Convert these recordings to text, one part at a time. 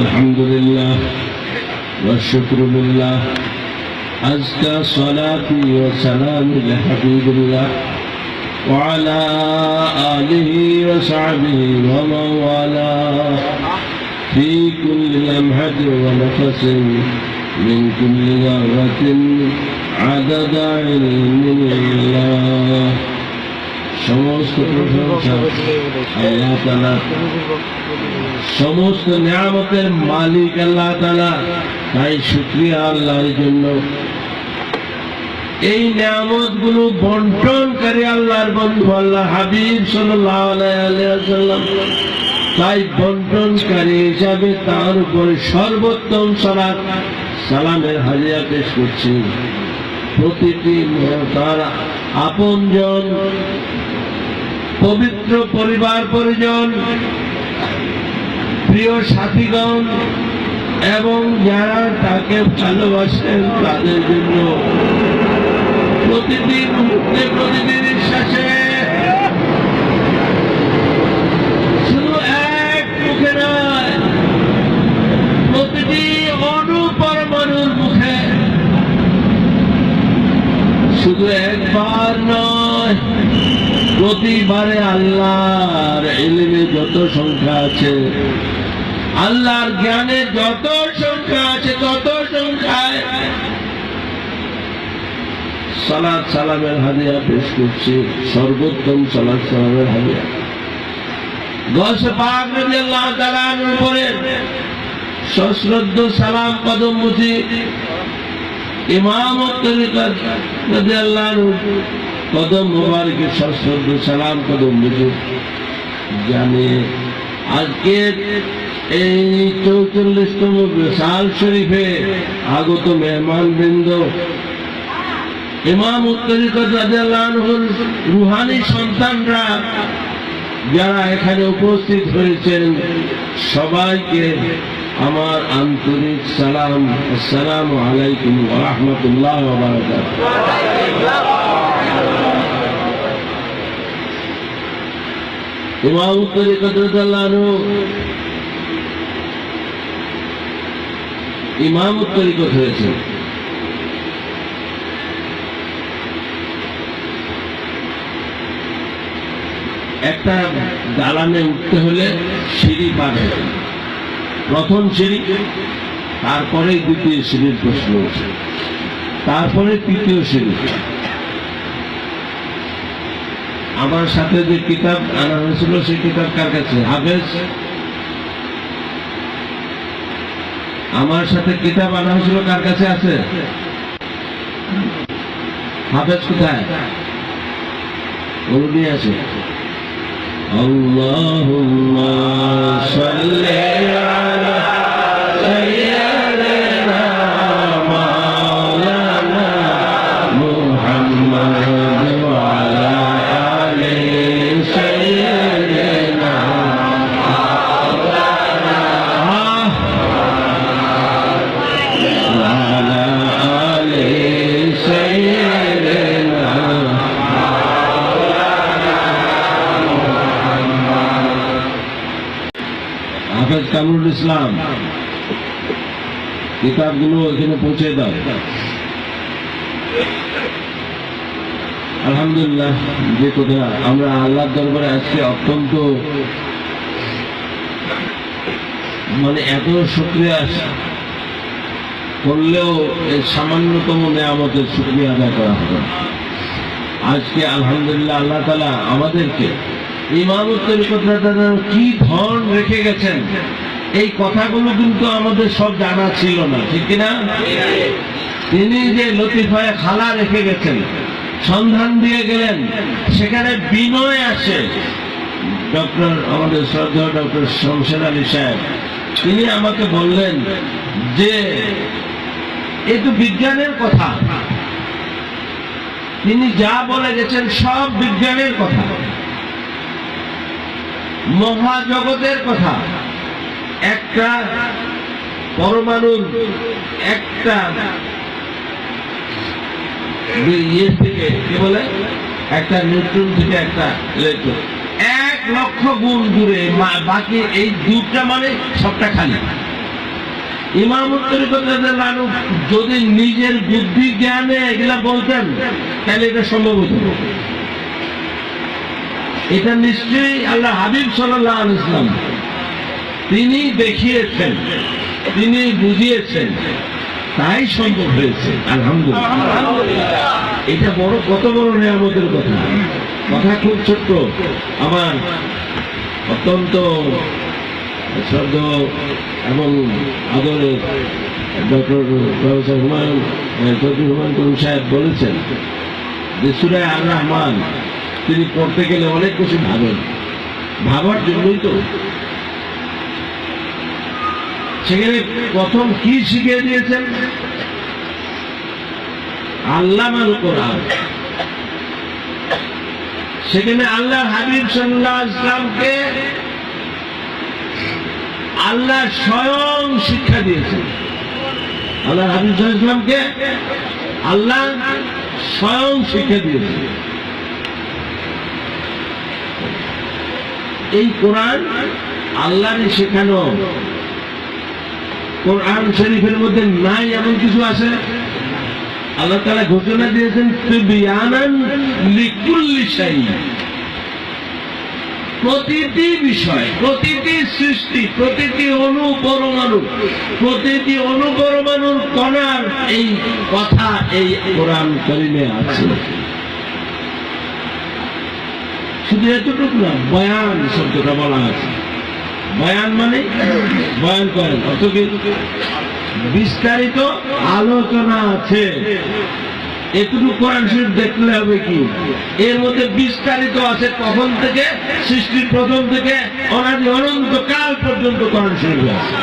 الحمد لله والشكر لله. أزكى صلاتي وسلامي لحبيب الله وعلى آله وصحبه ومن والاه في كل لمحة ونفس من كل ذرة عدد علم الله. সমস্ত প্রশংসা আল্লাহ তালা সমস্ত নিয়ামতের মালিক আল্লাহ তালা তাই শুক্রিয়া আল্লাহর জন্য। এই নিয়ামতগুলো বন্টনকারী আল্লাহর বন্ধু আল্লাহ হাবিব সাল্লাম তাই বন্টনকারী হিসাবে তার উপরে সর্বোত্তম সালাত, সালামের হাজিয়া পেশ করছি। প্রতিটি তার আপনজন পবিত্র পরিবার, পরিজন, প্রিয় সাথীগণ, এবং যারা তাকে ভালোবাসেন তাদের জন্য প্রতিদিন মুহূর্তে প্রতিদিন নিঃশ্বাসে শুধু এক মুখে নয়, প্রতিটি অনুপরমাণুর মুখে শুধু একবার নয়। প্রতিবারে আল্লাহর এলিমে যত সংখ্যা আছে, আল্লাহর জ্ঞানে যত সংখ্যা আছে, তত সংখ্যায় সালাদ সালামের হাদিয়া পেশ করছি, সর্বোত্তম সালাদ সালামের হাদিয়া। গস পাক রাদিয়াল্লাহু উপরে সশ্রদ্ধ সালাম কদম মুছি ইমামত তরিকত রাদিয়াল্লাহু কদম মুবারকে সশ্রদ্ধ সালাম, কদম মুছি জানে আজকে এই চৌচল্লিশতম সাল শরীফে আগত মেহমান বৃন্দ ইমাম উত্তরিকত রাজাহুর রুহানি সন্তানরা যারা এখানে উপস্থিত হয়েছেন, সবাইকে আমার আন্তরিক সালাম, আসসালাম আলাইকুম রহমতুল্লাহ ইমাম রাজাহু ইমাম হয়েছে? একটা দালানে উঠতে হলে সিঁড়ি পার হতে। প্রথম সিঁড়ি, তারপরে দ্বিতীয় সিঁড়ির প্রশ্ন তারপরে তৃতীয় সিঁড়ি। আমার সাথে যে কিতাব আনা হয়েছিল সেই কিতাব কার কাছে? হাফেজ? আমার সাথে কিতাব আনা হয়েছিল কার কাছে আছে? হাফেজ কোথায়? উনি আছে। আল্লাহ সাল্লাল্লাহু আলা ইসলাম। কিতাবগুলো এখানে পৌঁছে দাও। আলহামদুলিল্লাহ, যে কথা আমরা আল্লাহর দরবারে আজকে অত্যন্ত মানে এত শুক্রিয়া করলেও এই সামান্যতম নেয়ামতের শুক্রিয়া আদায় করা হবে। আজকে আলহামদুলিল্লাহ আল্লাহ তালা আমাদেরকে ইমামতের কথা কি ধন রেখে গেছেন এই কথাগুলো কিন্তু আমাদের সব জানা ছিল না, ঠিক কিনা? তিনি যে লতিফায় খালা রেখে গেছেন, সন্ধান দিয়ে গেলেন, সেখানে বিনয় আসে। ডক্টর, আমাদের শ্রদ্ধা ডক্টর শমশের আলী সাহেব, তিনি আমাকে বললেন যে, এ তো বিজ্ঞানের কথা। তিনি যা বলে গেছেন সব বিজ্ঞানের কথা। মহাজগতের কথা। একটা পরমাণুর একটা ইয়ে থেকে, কি বলে? একটা নিউট্রন থেকে একটা ইলেকট্রন। এক লক্ষ গুণ দূরে বাকি এই দুটা মানে সবটা খালি। তরিকত যদি নিজের বুদ্ধি, জ্ঞানে এগুলা বলতেন, তাহলে এটা সম্ভব হতো। এটা নিশ্চয়ই আল্লাহ হাবিব সাল্লাহ ইসলাম তিনি দেখিয়েছেন তিনি বুঝিয়েছেন। তাই সম্ভব হয়েছে। আলহামদুলিল্লাহ। এটা বড় কত বড় নিয়ামতের কথা। কথা খুব ছোট্ট। আমার অত্যন্ত শ্রদ্ধ এবং আদরের ডক্টর প্রফেসর হুমায়ুন চৌধুরী হুমায়ুন কবির সাহেব বলেছেন যে সুরায় আর রহমান তিনি পড়তে গেলে অনেক কিছু ভাবেন ভাবার জন্যই তো সেখানে প্রথম কি শিখিয়ে দিয়েছেন? আল্লাহ কোরআন। সেখানে আল্লাহ হাবিব সাল্লাহ ইসলামকে আল্লাহ স্বয়ং শিক্ষা দিয়েছেন। আল্লাহ হাবিব ইসলামকে আল্লাহ স্বয়ং শিক্ষা দিয়েছেন। এই কোরআন আল্লাহরই শেখানো। কোরআন শরীফের মধ্যে নাই এমন কিছু আছে? আল্লাহ তাআলা ঘোষণা দিয়েছেন প্রতিটি বিষয়, প্রতিটি সৃষ্টি, প্রতিটি অণু পরমাণু প্রতিটি অণু পরমাণুর কণার এই কথা এই কোরআন করিমে আছে। শুধু এতটুকু না, বয়ান শব্দটা বলা আছে। বয়ান মানে? বয়ান করেন। অত বিস্তারিত আলোচনা আছে। এটুকু কোরআন শরীফ দেখলে হবে কি? এর মধ্যে বিস্তারিত আছে কখন থেকে? সৃষ্টির প্রথম থেকে অনাদি অনন্ত কাল পর্যন্ত কোরআন শরীফ আছে।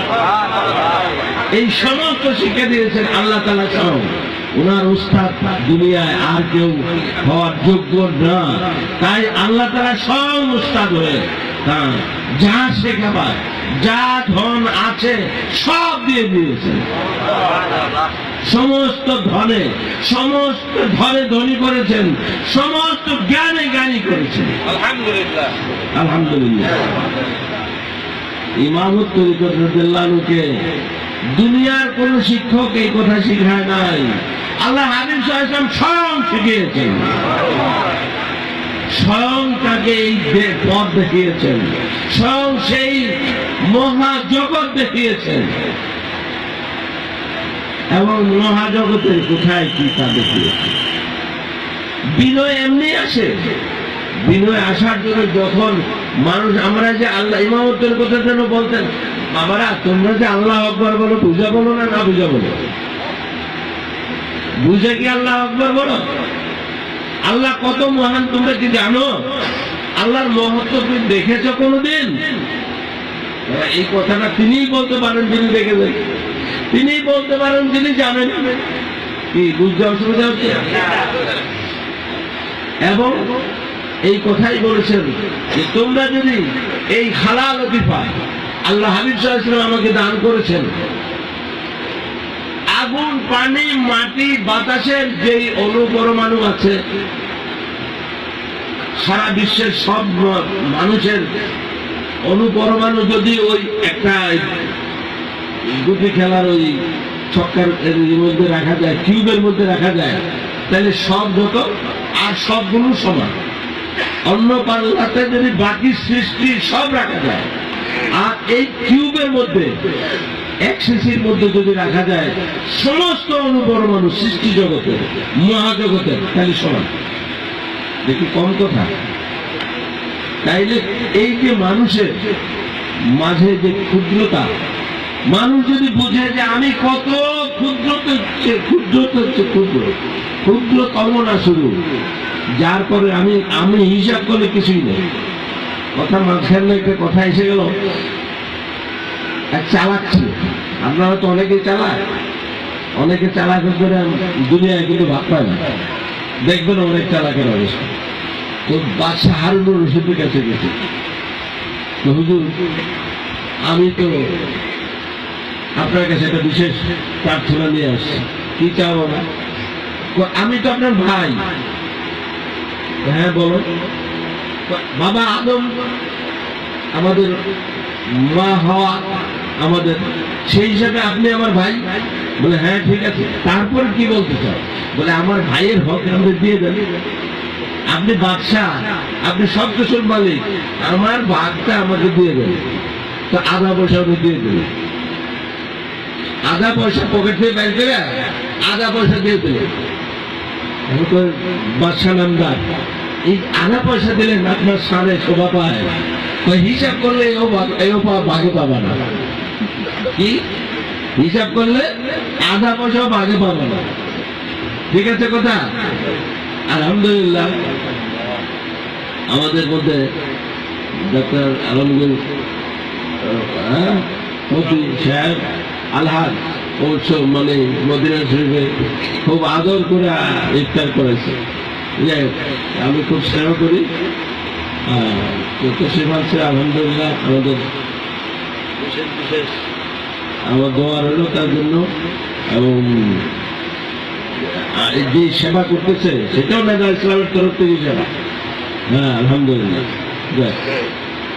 এই সমস্ত শিক্ষা দিয়েছেন আল্লাহ তালা ছাড়াও। ওনার উস্তাদ দুনিয়ায় আর কেউ হওয়ার যোগ্য না। তাই আল্লাহ তালা সব উস্তাদ হ্যাঁ, যা শেখাবার যা ধন আছে সব দিয়ে দিয়েছেন সমস্ত ধনে সমস্ত ধনে ধনী করেছেন সমস্ত জ্ঞানে জ্ঞানী করেছেন। আলহামদুলিল্লাহ। আলহামদুলিল্লাহ। ইমামত দুনিয়ার কোন শিক্ষক এই কথা শিখায় নাই। আল্লাহ হাবিব সাহেব স্বয়ং শিখিয়েছেন। তাকে এই পথ দেখিয়েছেন, স্বয়ং সেই মহাজগৎ দেখিয়েছেন। এবং মহাজগতের কোথায় কি তা দেখিয়েছেন? বিনয় এমনি আসে। বিনয় আসার জন্য যখন মানুষ, আমরা যে আল্লাহ, ইমামতের কথা যেন বলতেন, বাবারা, তোমরা যে আল্লাহ আকবর বলো বুঝা বলো না না বুঝা বলো? বুঝে কি আল্লাহ আকবর বলো? আল্লাহ কত মহান তোমরা কি জানো? আল্লাহর মহত্ব তুমি দেখেছ কোনোদিন? এই কথাটা তিনিই বলতে পারেন, যিনি দেখেছেন। তিনিই বলতে পারেন, যিনি জানেন। কি, বুঝতে অসুবিধা হচ্ছে? এবং এই কথাই বলেছেন যে, তোমরা যদি এই হালাল লতিফা আল্লাহ হাবিব সাল্লাল্লাহু আমাকে দান করেছেন, আগুন, পানি, মাটি, বাতাসের যেই অনুপরমাণু আছে সারা বিশ্বের সব মানুষের অনুপরমাণু যদি ওই একটা গুটি খেলার ওই ছক্কার মধ্যে রাখা যায় কিউবের মধ্যে রাখা যায়, তাহলে সব যত আর সবগুলো সমান। অন্য পাল্লাতে যদি বাকি সৃষ্টি সব রাখা যায়, আর এই কিউবের মধ্যে, এক সিসির মধ্যে যদি রাখা যায়, সমস্ত অনুপরমাণু সৃষ্টি জগতে, মহাজগতে, তাহলে সমান। দেখি কম কথা। তাইলে এই যে মানুষের মাঝে যে ক্ষুদ্রতা, মানুষ যদি বুঝে যে আমি কত ক্ষুদ্র হচ্ছে ক্ষুদ্র। ক্ষুদ্র ক্ষুদ্রতম না শুরু। যার পরে আমি আমি হিসাব করলে কিছুই নেই। কথা মাঝখানে একটা কথা এসে গেল। এক চালাক ছিল। আপনারা তো অনেকে চালাক। অনেকে চালাক করে দুনিয়ায় কিন্তু ভাব পায় না। দেখবেন অনেক চালাকের অবস্থা। তো বাদশাহ হারুনুর রশিদের কাছে গেছে। হুজুর, আমি তো আপনার কাছে একটা বিশেষ প্রার্থনা নিয়ে আসছি। কি চাও না আমি তো আপনার ভাই। হ্যাঁ বলো। বাবা আদম আমাদের মা হওয়া আমাদের, সেই হিসাবে আপনি আমার ভাই? বলে হ্যাঁ ঠিক আছে। তারপর কি বলতে চাও? বলে, আমার ভাইয়ের হক আমাদের দিয়ে দেন। আপনি বাদশাহ, আপনি সব কিছুর মালিক। আমার ভাগটা আমাকে দিয়ে দেন তো আধা পয়সা উনি দিয়ে দেবেন আধা পয়সা পকেট থেকে বের করে আধা পয়সা দিয়ে তো বাদশাহ নামদার। এই আধা পয়সা দিলেন আপনার সামনে শোভা পায়। হিসাব করলে এও ভাগে পাবা না। কি? হিসাব করলে আধা পয়সাও ভাগে পাবে না। ঠিক আছে কথা? আলহামদুলিল্লাহ। আমাদের মধ্যে ডক্টর আলমগীর হ্যাঁ, মতি সাহেব আলহাজ অবশ্য মানে মদিনা শরীফে খুব আদর করে ইফতার করেছে। যাই আমি খুব স্নেহ করি। তো তসিফ আছে আলহামদুলিল্লাহ আমাদের বিশেষ বিশেষ। আমার দোয়া রইল তার জন্য এবং যে সেবা করতেছে, সেটাও নেতা ইসলামের তরফ থেকে সেবা। হ্যাঁ আলহামদুলিল্লাহ।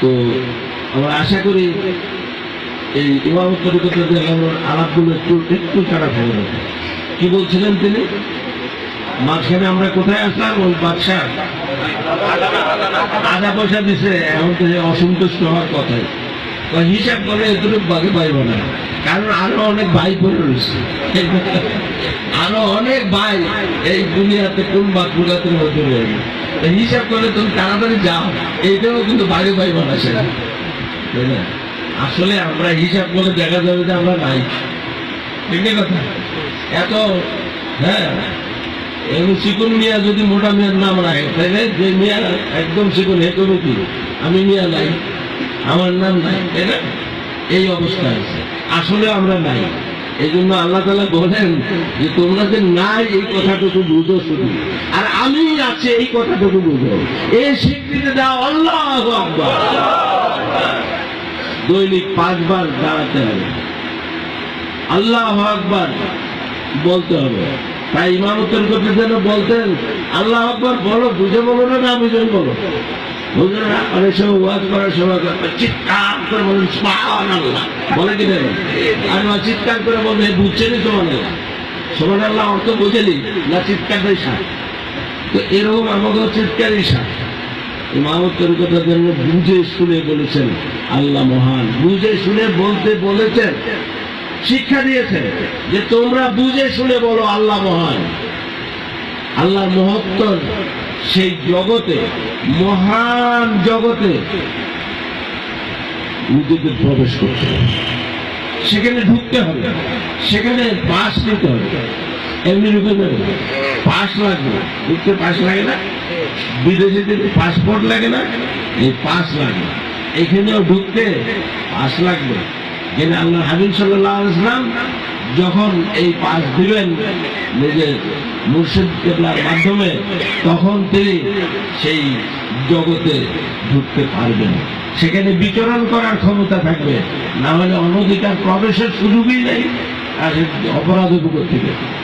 তো আমরা আশা করি এই ইমাম আলাপগুলো একটু একটু খারাপ হয়ে গেল কি বলছিলেন তিনি? মাঝখানে আমরা কোথায় আসলাম? ওই বাদশাহ। আধা পয়সা দিছে, এখন তো অসন্তুষ্ট হওয়ার কথাই। হিসাব করে এতটুকু বাকি পাইব না। কারণ আরও অনেক ভাই পড়ে রয়েছে। আরও অনেক ভাই এই দুনিয়াতে কোন বাকুলাতের মধ্যে রয়েছে হিসাব করে তুমি তাড়াতাড়ি যাও, এইটাও কিন্তু বাইরে ভাই সেটা তাই না? আসলে আমরা হিসাব করে দেখা যাবে যে আমরা নাই। কথা? এত হ্যাঁ। এগুলো চিকুন মিয়া যদি মোটা মিয়ার নাম রাখে, তাহলে যে মিয়া একদম চিকুন হে করবে কি? আমি মিয়া নাই, আমার নাম নাই, তাই না? এই অবস্থা আছে আসলে আমরা নাই। এই জন্য আল্লাহ তালা বলেন যে, তোমরা যে নাই, এই কথাটুকু বুঝো শুধু। আর আমি আছে, এই কথাটুকু বুঝো। এই স্বীকৃতি দাও আল্লাহ দৈনিক পাঁচবার দাঁড়াতে হবে। আল্লাহ আকবার বলতে হবে। তাই ইমামতের করতে যেন বলতেন, আল্লাহ আকবার বলো, বুঝে বলো না না বুঝে বলো। চিৎকার করে বলেন আল্লাহ বলে না চিৎকার করে আল্লাহ অর্থ বুঝেনি না তো এরকম জন্য বুঝে শুনে বলেছেন, আল্লাহ মহান, বুঝে শুনে বলতে বলেছেন, শিক্ষা দিয়েছেন যে তোমরা বুঝে শুনে বলো, আল্লাহ মহান। আল্লাহ মহত্তর সেই জগতে, মহান জগতে নিজেদের প্রবেশ করতে হবে। সেখানে ঢুকতে হবে, সেখানে পাস নিতে হবে। এমনি ঢুকে যাবে পাস লাগবে। ঢুকতে পাস লাগে না বিদেশিদের পাসপোর্ট লাগে না, এই পাস লাগে এখানেও ঢুকতে পাস লাগবে। যেন আল্লাহ হাবিব সাল্লাহ ইসলাম যখন এই পাশ দিবেন নিজের মুর্শিদ কেবলার মাধ্যমে, তখন তিনি সেই জগতে ঢুকতে পারবেন। সেখানে বিচরণ করার ক্ষমতা থাকবে। না হলে অনধিকার প্রবেশের সুযোগই নেই। আর অপরাধ থেকে